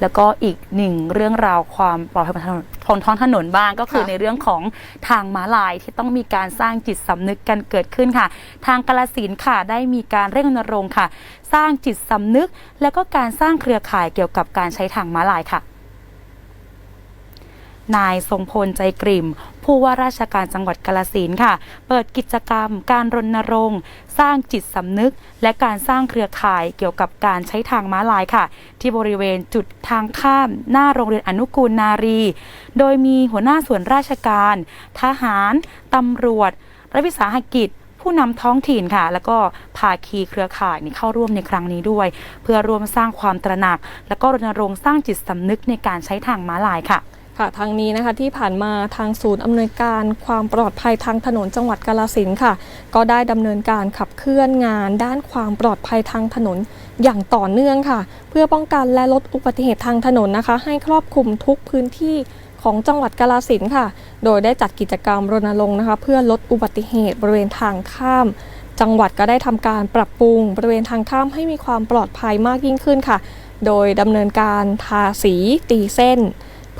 แล้วก็อีกหนึ่งเรื่องราวความปลอดภัยบนถนนบนท้องถนนบ้างก็คือค่ะในเรื่องของทางม้าลายที่ต้องมีการสร้างจิตสำนึกกันเกิดขึ้นค่ะ ทางกาลสินธุ์ค่ะได้มีการเร่งรณรงค์ค่ะ สร้างจิตสำนึก และก็การสร้างเครือข่ายเกี่ยวกับการใช้ทางม้าลายค่ะ นายทรงพลใจกริ่ม ผู้ว่าราชการจังหวัดกาลสินค่ะ เปิดกิจกรรม การรณรงค์สร้างจิตสำนึก และการสร้างเครือข่ายเกี่ยวกับการใช้ทางม้าลายค่ะ ที่บริเวณจุดทางข้าม หน้าโรงเรียนอนุกูลนารี โดยมีหัวหน้าส่วนราชการ ทหารตำรวจรัฐวิสาหกิจผู้นำท้องถิ่นค่ะ แล้วก็ภาคีเครือข่ายนี่เข้าร่วมในครั้งนี้ด้วย เพื่อร่วมสร้างความตระหนัก และก็รณรงค์สร้างจิตสำนึกในการใช้ทางม้าลายค่ะ ค่ะทางนี้นะคะที่ผ่านมาทางศูนย์อำนวยการความปลอดภัยทางถนนจังหวัดกาลสินค่ะ ก็ได้ดำเนินการขับเคลื่อนงาน ด้านความปลอดภัยทางถนนอย่างต่อเนื่องค่ะ เพื่อป้องกันและลดอุบัติเหตุทางถนนนะคะ ให้ครอบคลุมทุกพื้นที่ของจังหวัดกาลสินค่ะ โดยได้จัดกิจกรรมรณรงค์นะคะ เพื่อลดอุบัติเหตุบริเวณทางข้าม จังหวัดก็ได้ทำการปรับปรุง บริเวณทางข้ามให้มีความปลอดภัยมากยิ่งขึ้นค่ะ โดยดำเนินการทาสีตีเส้น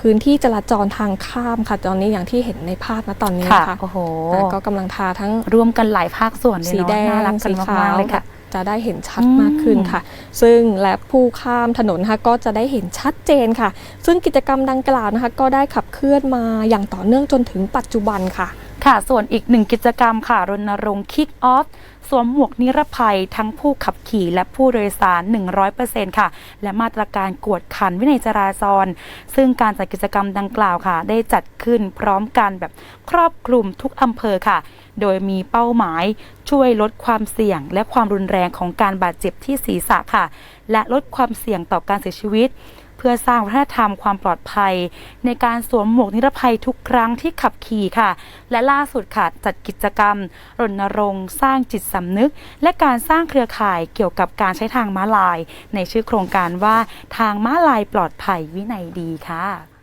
พื้นที่จราจรทางข้ามค่ะตอนนี้อย่างที่เห็นในภาพณตอนนี้ค่ะนะคะโอ้โหอ่าก็กำลังทาทั้งร่วมกันหลายภาคส่วนเลยสีเนาะแดงน่ารักกันสีขามากวๆเลยค่ะจะได้เห็นชัดอืมมากขึ้นค่ะ ซึ่งและผู้ข้ามถนนนะคะก็จะได้เห็นชัดเจนค่ะ ซึ่งกิจกรรมดังกล่าวนะคะ ก็ได้ขับเคลื่อนมาอย่างต่อเนื่องจนถึงปัจจุบันค่ะ ค่ะ ส่วนอีกหนึ่งกิจกรรมค่ะรณรงค์คิกออฟสวมหมวกนิรภัยทั้งผู้ขับขี่และผู้โดยสาร 100%ค่ะ และมาตรการกวดขันวินัยจราจร ซึ่งการจัดกิจกรรมดังกล่าวค่ะ ได้จัดขึ้นพร้อมกันแบบครอบคลุมทุกอำเภอค่ะ โดยมีเป้าหมายช่วยลดความเสี่ยง และความรุนแรงของการบาดเจ็บที่ศีรษะค่ะ และลดความเสี่ยงต่อการเสียชีวิต เพื่อสร้างวัฒนธรรมความปลอดภัย ในการสวมหมวกนิรภัยทุกครั้งที่ขับขี่ค่ะ และล่าสุดค่ะจัดกิจกรรม รณรงค์สร้างจิตสำนึก และการสร้างเครือข่ายเกี่ยวกับการใช้ทางม้าลาย ในชื่อโครงการว่าทางม้าลายปลอดภัยวินัยดีค่ะ